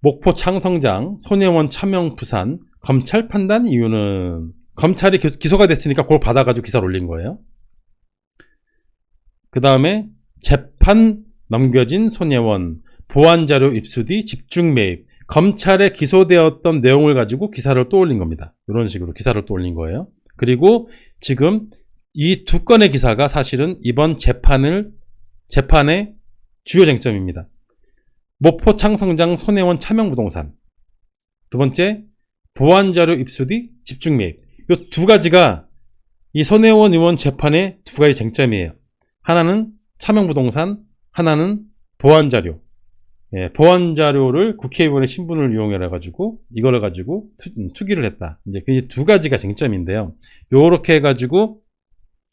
목포 창성장, 손혜원 차명 부산, 검찰 판단 이유는 검찰이 기- 기소가 됐으니까 그걸 받아가지고 기사를 올린 거예요. 그 다음에 재판 넘겨진 손혜원, 보안자료 입수 뒤 집중 매입, 검찰에 기소되었던 내용을 가지고 기사를 또 올린 겁니다. 이런 식으로 기사를 또 올린 거예요. 그리고 지금 이 두 건의 기사가 사실은 이번 재판을, 재판의 주요 쟁점입니다. 목포 창성장 손혜원 차명부동산. 두 번째, 보안자료 입수 뒤 집중 매입. 이 두 가지가 이 손혜원 의원 재판의 두 가지 쟁점이에요. 하나는 차명부동산, 하나는 보안자료. 예, 보안자료를 국회의원의 신분을 이용해 가지고 이거를 가지고 투, 기를 했다. 이제 그두 가지가 쟁점인데요. 요렇게 해가지고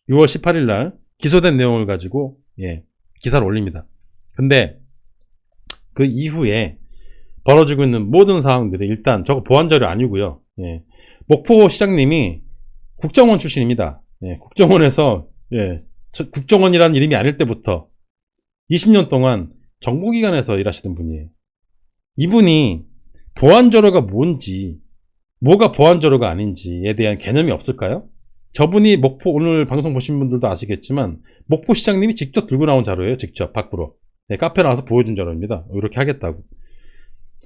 6월 18일 날 기소된 내용을 가지고 예, 기사를 올립니다. 근데 그 이후에 벌어지고 있는 모든 상황들이 일단 저거 보안자료 아니고요. 예, 목포 시장님이 국정원 출신입니다. 예, 국정원에서 예, 저- 국정원이라는 이름이 아닐 때부터 20년 동안 정보기관에서 일하시던 분이에요. 이분이 보안자료가 뭔지, 뭐가 보안자료가 아닌지에 대한 개념이 없을까요? 저분이 목포, 오늘 방송 보신 분들도 아시겠지만, 목포 시장님이 직접 들고 나온 자료예요, 직접, 밖으로. 네, 카페 나와서 보여준 자료입니다. 이렇게 하겠다고.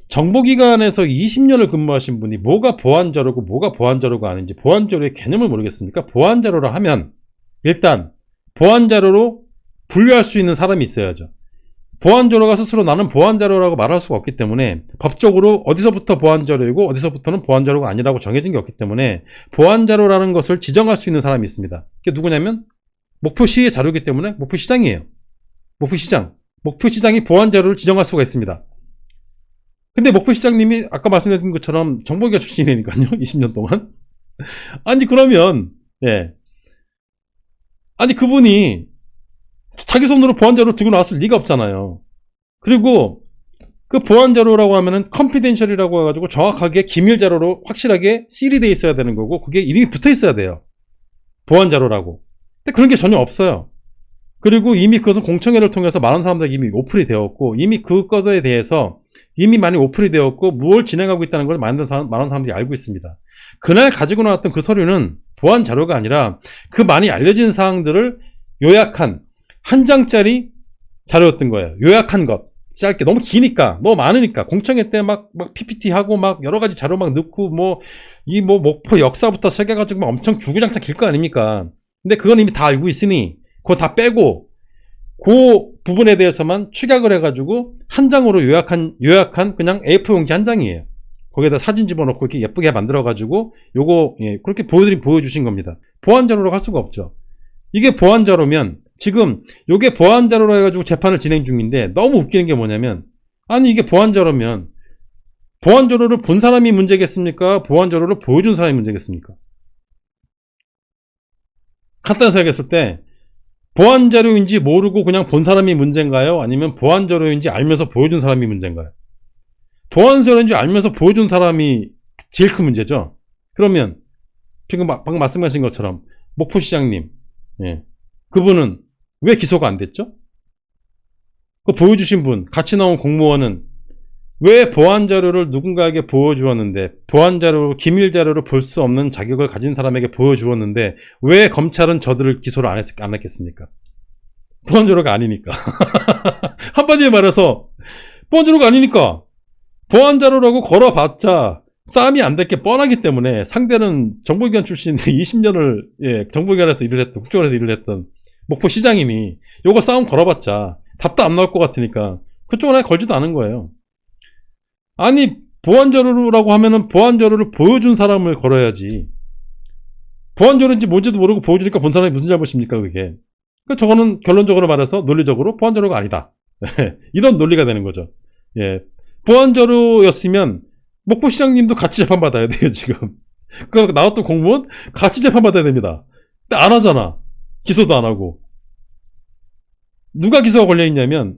정보기관에서 20년을 근무하신 분이 뭐가 보안자료고 뭐가 보안자료가 아닌지 보안자료의 개념을 모르겠습니까? 보안자료라 하면, 일단, 보안자료로 분류할 수 있는 사람이 있어야죠. 보안자료가 스스로 나는 보안자료라고 말할 수가 없기 때문에 법적으로 어디서부터 보안자료이고 어디서부터는 보안자료가 아니라고 정해진 게 없기 때문에 보안자료라는 것을 지정할 수 있는 사람이 있습니다. 그게 누구냐면 목포시의 자료이기 때문에 목포시장이에요. 목포시장. 목포시장이 보안자료를 지정할 수가 있습니다. 근데 목포시장님이 아까 말씀드린 것처럼 정보기관 출신이니까요. 20년 동안. 아니 그러면 예. 아니 그분이 자기 손으로 보안자료 들고 나왔을 리가 없잖아요. 그리고 그 보안 자료라고 하면은 컨피덴셜이라고 해가지고 정확하게 기밀 자료로 확실하게 실이 돼 있어야 되는 거고 그게 이름이 붙어 있어야 돼요. 보안 자료라고. 근데 그런 게 전혀 없어요. 그리고 이미 그것은 공청회를 통해서 많은 사람들에게 이미 오픈이 되었고 이미 그것에 대해서 이미 많이 오픈이 되었고 무엇을 진행하고 있다는 걸 많은, 사람, 많은 사람들이 알고 있습니다. 그날 가지고 나왔던 그 서류는 보안 자료가 아니라 그 많이 알려진 사항들을 요약한 한 장짜리 자료였던 거예요. 요약한 것. 짧게. 너무 기니까. 너무 많으니까. 공청회 때 막, 막 PPT 하고 막 여러 가지 자료 막 넣고 뭐, 이뭐 목포 역사부터 새겨가지고 막 엄청 주구장창 길 거 아닙니까? 근데 그건 이미 다 알고 있으니, 그거 다 빼고, 그 부분에 대해서만 축약을 해가지고 한 장으로 요약한, 요약한 그냥 A4 용지 한 장이에요. 거기에다 사진 집어넣고 이렇게 예쁘게 만들어가지고 요거, 예, 그렇게 보여드린, 보여주신 겁니다. 보안 자료로 할 수가 없죠. 이게 보안 자료면 지금 요게 보안 자료로 해가지고 재판을 진행 중인데 너무 웃기는 게 뭐냐면 아니 이게 보안 자료면 보안 자료를 본 사람이 문제겠습니까? 보안 자료를 보여준 사람이 문제겠습니까? 간단히 생각했을 때 보안 자료인지 모르고 그냥 본 사람이 문제인가요? 아니면 보안 자료인지 알면서 보여준 사람이 문제인가요? 보안 자료인지 알면서 보여준 사람이 제일 큰 문제죠. 그러면 지금 막- 방금 말씀하신 것처럼 목포시장님 예. 그분은 왜 기소가 안 됐죠? 그 보여주신 분, 같이 나온 공무원은 왜 보안 자료를 누군가에게 보여주었는데, 보안 자료, 기밀 자료를 볼 수 없는 자격을 가진 사람에게 보여주었는데, 왜 검찰은 저들을 기소를 안, 했, 안 했겠습니까? 보안 자료가 아니니까. 한마디로 말해서, 보안 자료가 아니니까, 보안 자료라고 걸어봤자, 싸움이 안 될 게 뻔하기 때문에 상대는 정보기관 출신인데 20년을 예, 정보기관에서 일을 했던 국정원에서 일을 했던 목포 시장이니 요거 싸움 걸어봤자 답도 안 나올 것 같으니까 그쪽은 아예 걸지도 않은 거예요. 아니 보안자료라고 하면은 보안자료를 보여준 사람을 걸어야지. 보안자료인지 뭔지도 모르고 보여주니까 본 사람이 무슨 잘못입니까 그게. 그 저거는 결론적으로 말해서 논리적으로 보안자료가 아니다. 이런 논리가 되는 거죠. 예, 보안자료였으면 목포시장님도 같이 재판받아야 돼요, 지금. 그, 나왔던 공무원 같이 재판받아야 됩니다. 근데 안 하잖아. 기소도 안 하고. 누가 기소가 걸려있냐면,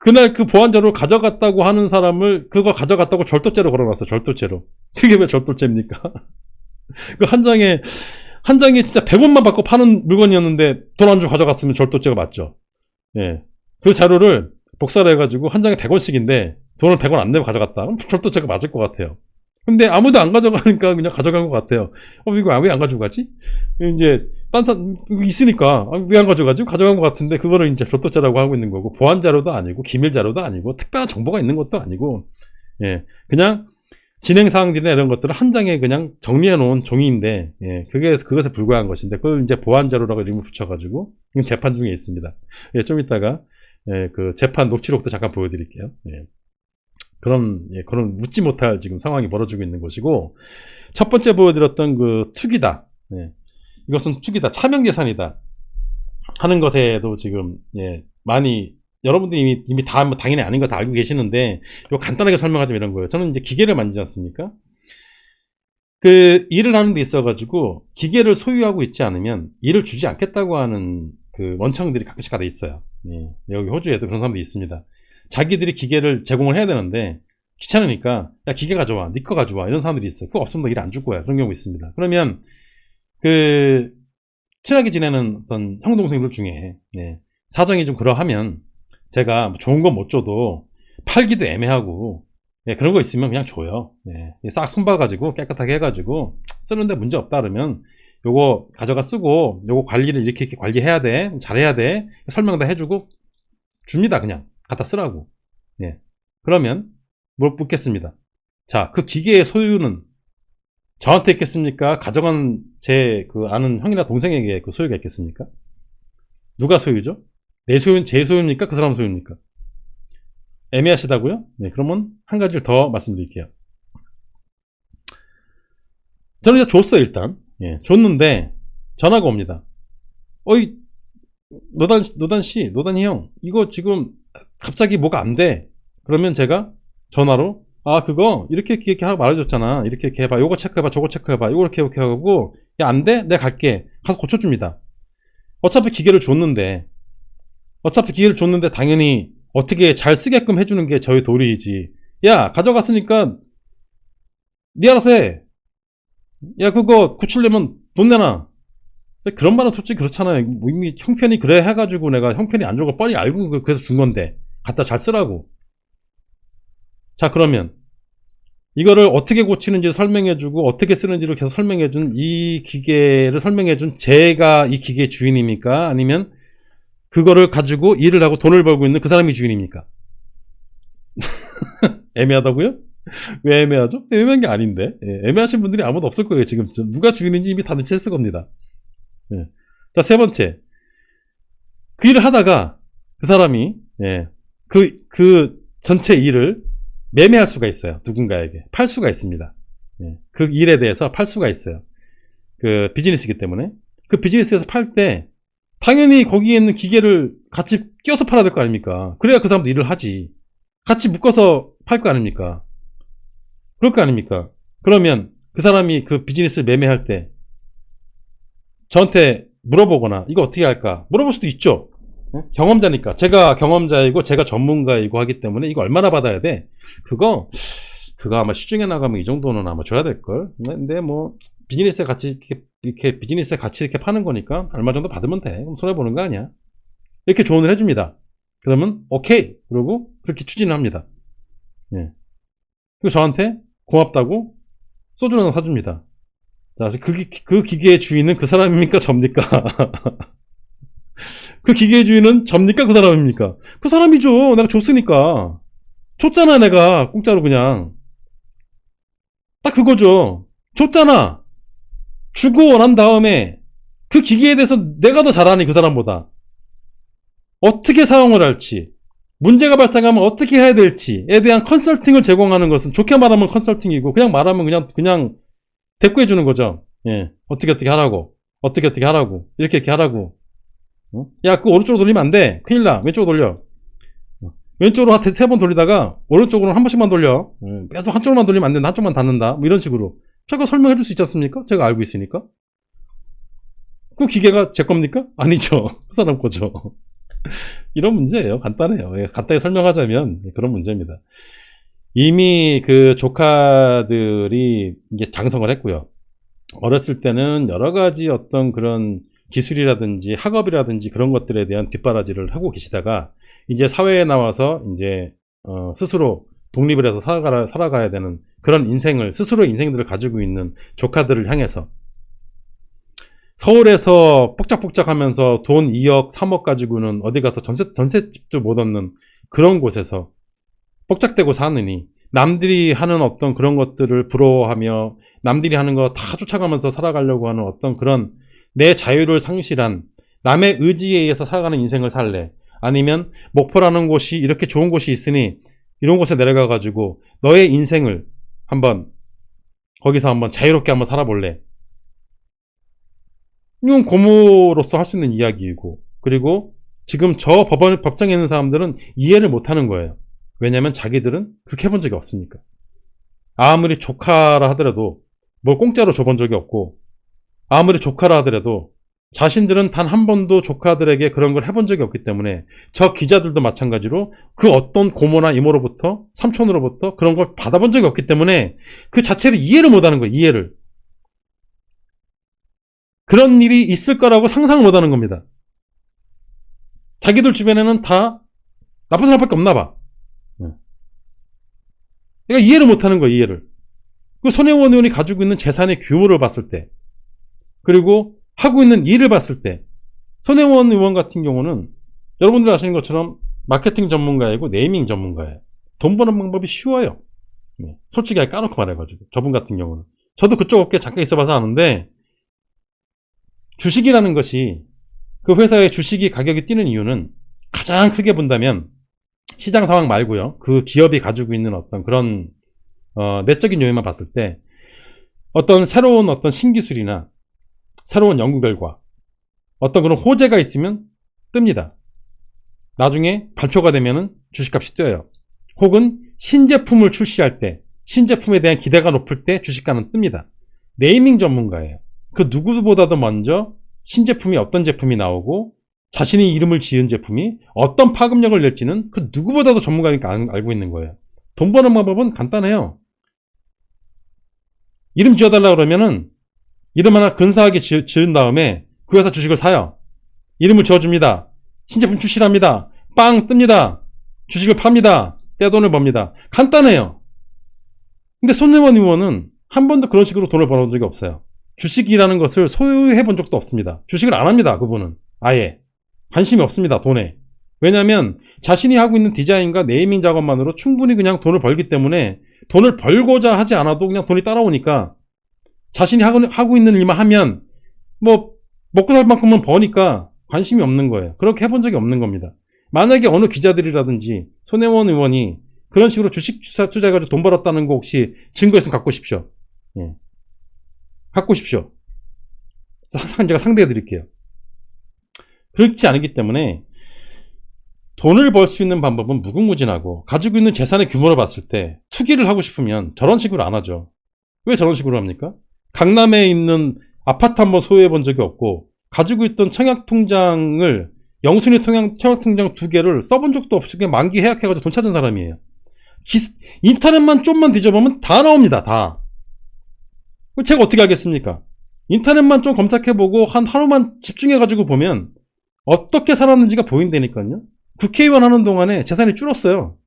그날 그 보안자료 가져갔다고 하는 사람을, 그거 가져갔다고 절도죄로 걸어놨어, 절도죄로. 그게 왜 절도죄입니까? 그 한 장에, 한 장에 진짜 100원만 받고 파는 물건이었는데, 돈 안 주고 가져갔으면 절도죄가 맞죠. 예. 그 자료를 복사를 해가지고 한 장에 100원씩인데, 돈을 100원 안 내고 가져갔다. 그럼 절도 제가 맞을 것 같아요. 근데 아무도 안 가져가니까 그냥 가져간 것 같아요. 어, 이거 왜 안 가지고 가지? 이제, 딴 사람, 이거 있으니까, 왜 안 가져가지? 가져간 것 같은데, 그거를 이제 절도죄라고 하고 있는 거고, 보안 자료도 아니고, 기밀 자료도 아니고, 특별한 정보가 있는 것도 아니고, 예, 그냥, 진행 사항들이나 이런 것들을 한 장에 그냥 정리해 놓은 종이인데, 예, 그게, 그것에 불과한 것인데, 그걸 이제 보안 자료라고 이름을 붙여가지고, 지금 재판 중에 있습니다. 예, 좀 이따가, 예, 그 재판 녹취록도 잠깐 보여드릴게요. 예. 그런, 예, 그런 묻지 못할 지금 상황이 벌어지고 있는 것이고, 첫 번째 보여드렸던 그 투기다. 예. 이것은 투기다. 차명 재산이다. 하는 것에도 지금, 예, 많이, 여러분들이 이미, 이미 다, 뭐 당연히 아닌 거 다 알고 계시는데, 이거 간단하게 설명하자면 이런 거예요. 저는 이제 기계를 만지지 않습니까? 그, 일을 하는 데 있어 가지고, 기계를 소유하고 있지 않으면, 일을 주지 않겠다고 하는 그 원청들이 가끔씩 가다 있어요. 예. 여기 호주에도 그런 사람들이 있습니다. 자기들이 기계를 제공을 해야 되는데 귀찮으니까 야 기계 가져와 네거 가져와 이런 사람들이 있어요 그거 없으면 너 일 안 줄 거야 그런 경우 있습니다 그러면 그 친하게 지내는 어떤 형 동생들 중에 예, 사정이 좀 그러하면 제가 뭐 좋은 건못 줘도 팔기도 애매하고 예, 그런 거 있으면 그냥 줘요 예, 싹 손봐가지고 깨끗하게 해가지고 쓰는데 문제 없다 그러면 요거 가져가 쓰고 요거 관리를 이렇게 이렇게 관리해야 돼 잘해야 돼 설명 다 해주고 줍니다 그냥 갖다 쓰라고. 예. 그러면 뭘 묻겠습니다. 자, 그 기계의 소유는 저한테 있겠습니까? 가져간 제 그 아는 형이나 동생에게 그 소유가 있겠습니까? 누가 소유죠? 내 소유, 제 소유입니까? 그 사람 소유입니까? 애매하시다고요? 네, 그러면 한 가지를 더 말씀드릴게요. 저는 이제 줬어요, 일단. 예, 줬는데 전화가 옵니다. 어이, 노단, 노단 씨, 노단이 형, 이거 지금 갑자기 뭐가 안 돼. 그러면 제가 전화로 아 그거 이렇게 이렇게, 하고 말해줬잖아. 이렇게 이렇게 해봐. 요거 체크해봐. 저거 체크해봐. 요거 이렇게 이렇게 하고 야 안 돼? 내가 갈게. 가서 고쳐줍니다. 어차피 기계를 줬는데 어차피 기계를 줬는데 당연히 어떻게 잘 쓰게끔 해주는 게 저희 도리이지. 야 가져갔으니까 니 알아서 해. 야 그거 고치려면 돈 내놔. 그런 말은 솔직히 그렇잖아요. 뭐 이미 형편이 그래 해가지고 내가 형편이 안 좋은 걸 뻔히 알고 그래서 준 건데. 갖다 잘 쓰라고. 자, 그러면 이거를 어떻게 고치는지 설명해주고 어떻게 쓰는지를 계속 설명해준 이 기계를 설명해준 제가 이 기계 주인입니까? 아니면 그거를 가지고 일을 하고 돈을 벌고 있는 그 사람이 주인입니까? 애매하다고요? 왜 애매하죠? 애매한 게 아닌데. 예, 애매하신 분들이 아무도 없을 거예요, 지금. 누가 주인인지 이미 다 눈치챘을 겁니다. 예. 자, 세 번째. 그 일을 하다가 그 사람이, 예, 그, 그 전체 일을 매매할 수가 있어요. 누군가에게. 팔 수가 있습니다. 예. 그 일에 대해서 팔 수가 있어요. 그 비즈니스이기 때문에. 그 비즈니스에서 팔 때, 당연히 거기에 있는 기계를 같이 끼워서 팔아야 될 거 아닙니까? 그래야 그 사람도 일을 하지. 같이 묶어서 팔 거 아닙니까? 그럴 거 아닙니까? 그러면 그 사람이 그 비즈니스를 매매할 때, 저한테 물어보거나, 이거 어떻게 할까? 물어볼 수도 있죠. 어? 경험자니까. 제가 경험자이고 제가 전문가이고 하기 때문에 이거 얼마나 받아야 돼? 그거 그거 아마 시중에 나가면 이 정도는 아마 줘야 될 걸. 근데 뭐 비즈니스에 같이 이렇게, 이렇게 비즈니스에 같이 이렇게 파는 거니까 얼마 정도 받으면 돼. 그럼 손해 보는 거 아니야? 이렇게 조언을 해줍니다. 그러면 오케이. 그러고 그렇게 추진을 합니다. 예. 그리고 저한테 고맙다고 소주 하나 사줍니다. 자, 그, 기- 그 기계의 주인은 그 사람입니까? 접니까? 그 기계의 주인은 접니까? 그 사람입니까? 그 사람이죠. 내가 줬으니까. 줬잖아, 내가. 공짜로 그냥. 딱 그거죠. 줬잖아. 주고 난 다음에 그 기계에 대해서 내가 더 잘하니, 그 사람보다. 어떻게 사용을 할지, 문제가 발생하면 어떻게 해야 될지에 대한 컨설팅을 제공하는 것은 좋게 말하면 컨설팅이고, 그냥 말하면 그냥, 그냥 대꾸해주는 거죠. 예. 어떻게 어떻게 하라고. 어떻게 어떻게 하라고. 이렇게 이렇게 하라고. 어? 야, 그 오른쪽으로 돌리면 안 돼. 큰일 나. 왼쪽으로 돌려. 어. 왼쪽으로 한 세 번 돌리다가 오른쪽으로 한 번씩만 돌려. 어, 계속 한쪽만 돌리면 안 된다. 한쪽만 닿는다. 뭐 이런 식으로. 제가 설명해 줄 수 있지 않습니까? 제가 알고 있으니까. 그 기계가 제 겁니까? 아니죠. 그 사람 거죠. 이런 문제예요. 간단해요. 예, 간단히 설명하자면 그런 문제입니다. 이미 그 조카들이 이제 장성을 했고요. 어렸을 때는 여러 가지 어떤 그런 기술이라든지 학업이라든지 그런 것들에 대한 뒷바라지를 하고 계시다가 이제 사회에 나와서 이제 어, 스스로 독립을 해서 살아가, 살아가야 되는 그런 인생을, 스스로의 인생들을 가지고 있는 조카들을 향해서 서울에서 뻑짝뻑짝 하면서 돈 2억, 3억 가지고는 어디 가서 전세, 전세집도 못 얻는 그런 곳에서 뻑짝대고 사느니 남들이 하는 어떤 그런 것들을 부러워하며 남들이 하는 거 다 쫓아가면서 살아가려고 하는 어떤 그런 내 자유를 상실한 남의 의지에 의해서 살아가는 인생을 살래. 아니면 목포라는 곳이 이렇게 좋은 곳이 있으니 이런 곳에 내려가 가지고 너의 인생을 한번 거기서 한번 자유롭게 한번 살아볼래. 이건 고모로서 할 수 있는 이야기이고 그리고 지금 저 법원 법정에 있는 사람들은 이해를 못하는 거예요. 왜냐하면 자기들은 그렇게 해본 적이 없으니까. 아무리 조카라 하더라도 뭘 공짜로 줘본 적이 없고 아무리 조카라 하더라도 자신들은 단 한 번도 조카들에게 그런 걸 해본 적이 없기 때문에 저 기자들도 마찬가지로 그 어떤 고모나 이모로부터 삼촌으로부터 그런 걸 받아본 적이 없기 때문에 그 자체를 이해를 못하는 거예요. 이해를. 그런 일이 있을 거라고 상상을 못하는 겁니다. 자기들 주변에는 다 나쁜 사람밖에 없나 봐. 그러니까 이해를 못하는 거예요. 이해를. 그 손혜원 의원이 가지고 있는 재산의 규모를 봤을 때 그리고 하고 있는 일을 봤을 때 손혜원 의원 같은 경우는 여러분들 아시는 것처럼 마케팅 전문가이고 네이밍 전문가예요. 돈 버는 방법이 쉬워요. 네. 솔직히 까놓고 말해가지고 저분 같은 경우는 저도 그쪽 업계에 잠깐 있어봐서 아는데 주식이라는 것이 그 회사의 주식이 가격이 뛰는 이유는 가장 크게 본다면 시장 상황 말고요. 그 기업이 가지고 있는 어떤 그런 어, 내적인 요인만 봤을 때 어떤 새로운 어떤 신기술이나 새로운 연구 결과 어떤 그런 호재가 있으면 뜹니다. 나중에 발표가 되면은 주식값이 뛰어요. 혹은 신제품을 출시할 때 신제품에 대한 기대가 높을 때 주식가는 뜹니다. 네이밍 전문가예요. 그 누구보다도 먼저 신제품이 어떤 제품이 나오고 자신이 이름을 지은 제품이 어떤 파급력을 낼지는 그 누구보다도 전문가니까 알- 알고 있는 거예요. 돈 버는 방법은 간단해요. 이름 지어달라 그러면은 이름 하나 근사하게 지, 지은 다음에 그 회사 주식을 사요. 이름을 지어줍니다. 신제품 출시합니다. 빵 뜹니다. 주식을 팝니다. 떼돈을 법니다. 간단해요. 근데 손혜원 의원은 한 번도 그런 식으로 돈을 벌어본 적이 없어요. 주식이라는 것을 소유해 본 적도 없습니다. 주식을 안 합니다. 그분은. 아예. 관심이 없습니다. 돈에. 왜냐하면 자신이 하고 있는 디자인과 네이밍 작업만으로 충분히 그냥 돈을 벌기 때문에 돈을 벌고자 하지 않아도 그냥 돈이 따라오니까 자신이 하고, 하고 있는 일만 하면 뭐 먹고 살 만큼은 버니까 관심이 없는 거예요. 그렇게 해본 적이 없는 겁니다. 만약에 어느 기자들이라든지 손혜원 의원이 그런 식으로 주식 투자, 투자해가지고 돈 벌었다는 거 혹시 증거 있으면 갖고 오십시오. 예. 갖고 오십시오. 상- 제가 상대해 드릴게요. 그렇지 않기 때문에 돈을 벌 수 있는 방법은 무궁무진하고 가지고 있는 재산의 규모를 봤을 때 투기를 하고 싶으면 저런 식으로 안 하죠. 왜 저런 식으로 합니까? 강남에 있는 아파트 한번 소유해 본 적이 없고 가지고 있던 청약통장을 영순위 통장, 청약통장 두 개를 써본 적도 없이 그냥 만기 해약해가지고 돈 찾은 사람이에요. 기- 인터넷만 좀만 뒤져보면 다 나옵니다. 다. 제가 어떻게 하겠습니까? 인터넷만 좀 검색해보고 한 하루만 집중해가지고 보면 어떻게 살았는지가 보인다니까요. 국회의원 하는 동안에 재산이 줄었어요.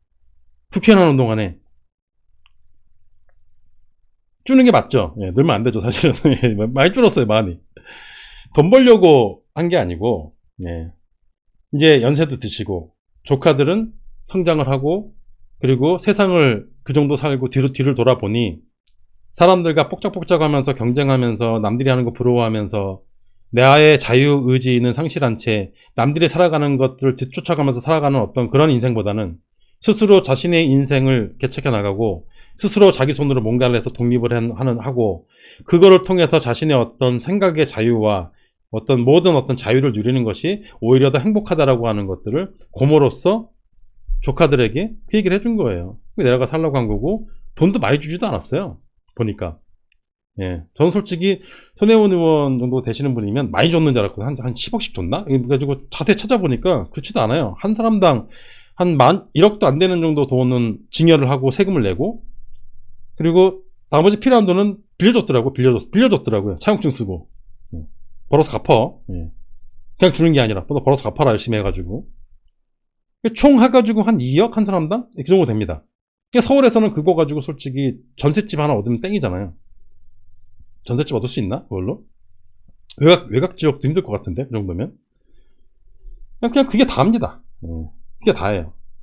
국회의원 하는 동안에. 줄는 게 맞죠. 예, 늘면 안 되죠, 사실은. 예, 많이 줄었어요, 많이. 돈 벌려고 한 게 아니고, 예. 이제 연세도 드시고, 조카들은 성장을 하고, 그리고 세상을 그 정도 살고 뒤로, 뒤를 돌아보니, 사람들과 뽁짝뽁짝 하면서 경쟁하면서, 남들이 하는 거 부러워하면서, 나의 자유 의지는 상실한 채 남들이 살아가는 것들을 뒤쫓아가면서 살아가는 어떤 그런 인생보다는 스스로 자신의 인생을 개척해 나가고 스스로 자기 손으로 뭔가를 해서 독립을 한- 하는 하고 그거를 통해서 자신의 어떤 생각의 자유와 어떤 모든 어떤 자유를 누리는 것이 오히려 더 행복하다라고 하는 것들을 고모로서 조카들에게 그 얘기를 해준 거예요. 내려가 살라고 한 거고 돈도 많이 주지도 않았어요. 보니까. 예. 저는 솔직히 손혜원 의원 정도 되시는 분이면 많이 줬는 줄 알았거든요. 한, 한 10억씩 줬나? 그래가지고 자세히 찾아보니까 그렇지도 않아요. 한 사람당 한 만, 1억도 안 되는 정도 돈은 증여를 하고 세금을 내고 그리고 나머지 필요한 돈은 빌려줬더라고, 빌려줬, 빌려줬더라고요. 차용증 쓰고. 예. 벌어서 갚어. 예. 그냥 주는 게 아니라, 너 벌어서 갚아라, 열심히 해가지고. 총 해가지고 한 2억? 한 사람당? 그 정도 됩니다. 그러니까 서울에서는 그거 가지고 솔직히 전셋집 하나 얻으면 땡이잖아요. 전셋집 얻을 수 있나? 그걸로? 외곽, 외곽 지역도 힘들 것 같은데, 그 정도면? 그냥, 그게 다입니다. 어, 그게 다예요.